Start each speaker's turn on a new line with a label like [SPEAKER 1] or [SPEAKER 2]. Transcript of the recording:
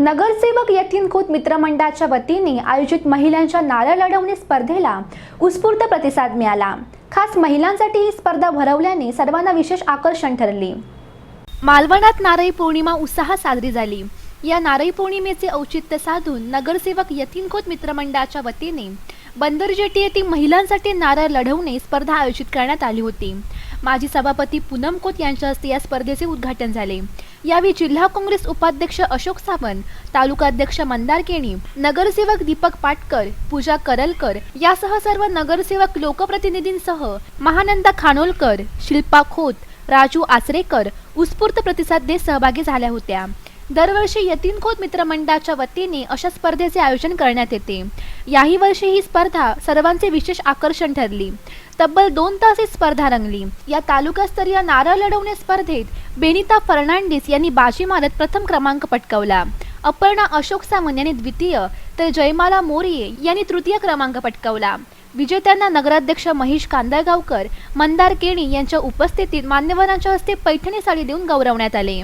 [SPEAKER 1] नगरसेवक यतीन खोत मित्रमंडळाच्या वतीने आयोजित महिलांच्या नारळ लढवणे स्पर्धेला उत्स्फूर्त प्रतिसाद मिळाला. खास महिलांसाठी ही स्पर्धा भरवल्याने सर्वांना विशेष आकर्षण ठरले. मालवणात नारळी पौर्णिमा उत्साहात साजरी झाली. या नारळी पौर्णिमेचे औचित्य साधून नगरसेवक यतीन खोत मित्रमंडळाच्या वतीने बंदर जेटी येथे महिलांसाठी नारळ लढवणे स्पर्धा आयोजित करण्यात आली होती. माजी सभापती पूनम खोत यांच्या हस्ते या स्पर्धेचे उद्घाटन झाले. यावेळी जिल्हा काँग्रेस उपाध्यक्ष अशोक सावंत तालुकाध्यक्ष मंदार केणी नगरसेवक दीपक पाटकर पूजा करलकर यासह सर्व नगरसेवक लोकप्रतिनिधींसह महानंदा खानोलकर शिल्पा खोत राजू आचरेकर उत्स्फूर्त प्रतिसाद देत सहभागी झाल्या होत्या. दरवर्षी यतीन खोत मित्रमंडळाच्या वतीने अशा स्पर्धेचे आयोजन करण्यात येते. याही वर्षी ही स्पर्धा सर्वांचे विशेष आकर्षण ठरली. तब्बल दोन तास ही स्पर्धा रंगली. या तालुकास्तरीय नारळ लढवणे स्पर्धेत बेनिता फर्नांडिस यांनी बाजी मारत प्रथम क्रमांक पटकावला. अपर्णा अशोक सामंत यांनी द्वितीय तर जयमाला मोरिये यांनी तृतीय क्रमांक पटकावला. विजेत्यांना नगराध्यक्ष महेश कांदळगावकर मंदार केणी यांच्या उपस्थितीत मान्यवरांच्या हस्ते पैठणी साडी देऊन गौरवण्यात आले.